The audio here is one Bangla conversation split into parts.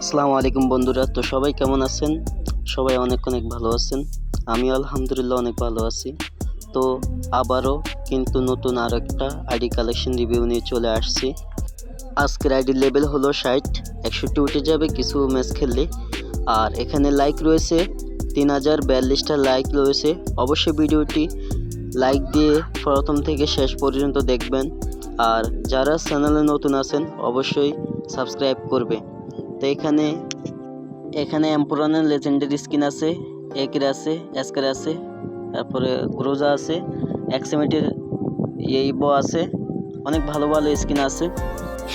আসসালামু আলাইকুম বন্ধুরা, তো সবাই কেমন আছেন? সবাই অনেক অনেক ভালো আছেন। আমি আলহামদুলিল্লাহ অনেক ভালো আছি। তো আবারও কিন্তু নতুন আর একটা আইডি কালেকশন রিভিউ নিয়ে চলে আসছি। আজকের আইডি লেভেল হলো ষাট, একষট্টি উঠে যাবে কিছু ম্যাচ খেললে। আর এখানে লাইক রয়েছে, তিন হাজার বিয়াল্লিশটা লাইক রয়েছে। অবশ্যই ভিডিওটি লাইক দিয়ে প্রথম থেকে শেষ পর্যন্ত দেখবেন। আর যারা চ্যানেলে নতুন আছেন, অবশ্যই সাবস্ক্রাইব করবে। তো এখানে এখানে এম্পোরানের লেজেন্ডারি স্কিন আছে একের আছে এসকের আছে, তারপরে গ্রোজা আছে এক্সেমেটের এইবো আছে, অনেক ভালো ভালো স্কিন আছে।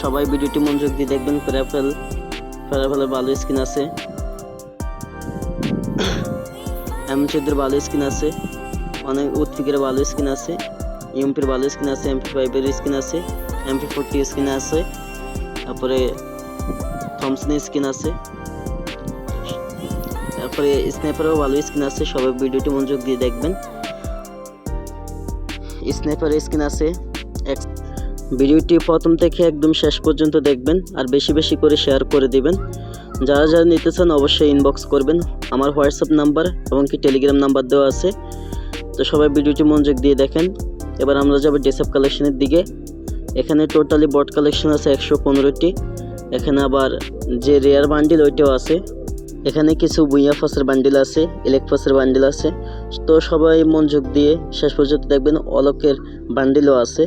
সবাই ভিডিওটি মনোযোগ দিয়ে দেখবেন প্যারাফেল প্যারাফেলের ভালো স্কিন আছে। এমচেদের ভালো স্কিন আছে, অনেক উৎফিকের ভালো স্কিন আছে ইউমপির ভালো স্কিন আছে এমপি ফাইভের স্কিন আছে এমপি ফোরটি স্কিন আছে, তারপরে থমসনের স্কিন আছে। তারপরে স্ন্যাপারও ভালো স্কিন আছে, সবাই ভিডিওটি মনোযোগ দিয়ে দেখবেন। স্ন্যাপারের স্কিন আছে। ভিডিওটি প্রথম থেকে একদম শেষ পর্যন্ত দেখবেন, আর বেশি বেশি করে শেয়ার করে দিবেন। যারা যারা নিতে চান অবশ্যই ইনবক্স করবেন। আমার হোয়াটসঅ্যাপ নাম্বার এবং কি টেলিগ্রাম নাম্বার দেওয়া আছে। তো সবাই ভিডিওটি মনোযোগ দিয়ে দেখেন। এবার আমরা যাব ডেসঅ্যাপ কালেকশনের দিকে। এখানে টোটালি বট কালেকশন আছে একশো পনেরোটি। এখানে আবার যে রেয়ার বান্ডিল ওইটাও আছে। এখানে কিছু বুইয়া ফসের বান্ডিল আছে ইলেক ফসের বান্ডিল আছে। তো সবাই মনোযোগ দিয়ে শেষ পর্যন্ত দেখবেন অলোকের বান্ডিলও আছে।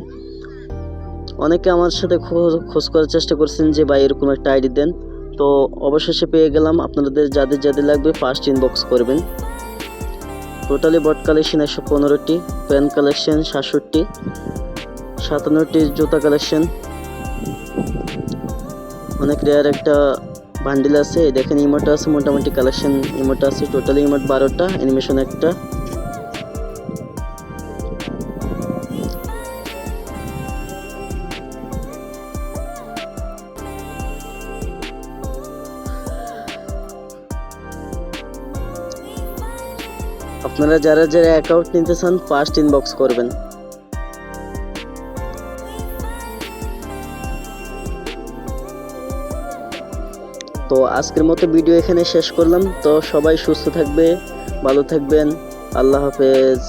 অনেকে আমার সাথে খোঁজ করার চেষ্টা করছেন যে, ভাই, এরকম একটা আইডি দেন। তো অবশেষে পেয়ে গেলাম। আপনাদের যাদের যাদের লাগবে ফার্স্ট ইনবক্স করবেন। টোটালি বট কালেকশন একশো পনেরোটি প্যান কালেকশন সাতষট্টি, সাতান্নটি জুতা কালেকশন অনেক রেয়ার একটা বান্ডিল আছে। দেখেন ইমোট আছে, মোটামুটি কালেকশন ইমোট আছে টোটালি ইমোট বারোটা অ্যানিমেশন একটা। আপনারা যারা যারা অ্যাকাউন্ট নিতে চান ফার্স্ট ইনবক্স করবেন। তো আজকের মতো ভিডিও এখানে শেষ করলাম। তো সবাই সুস্থ থাকবে, ভালো থাকবেন। আল্লাহ হাফেজ।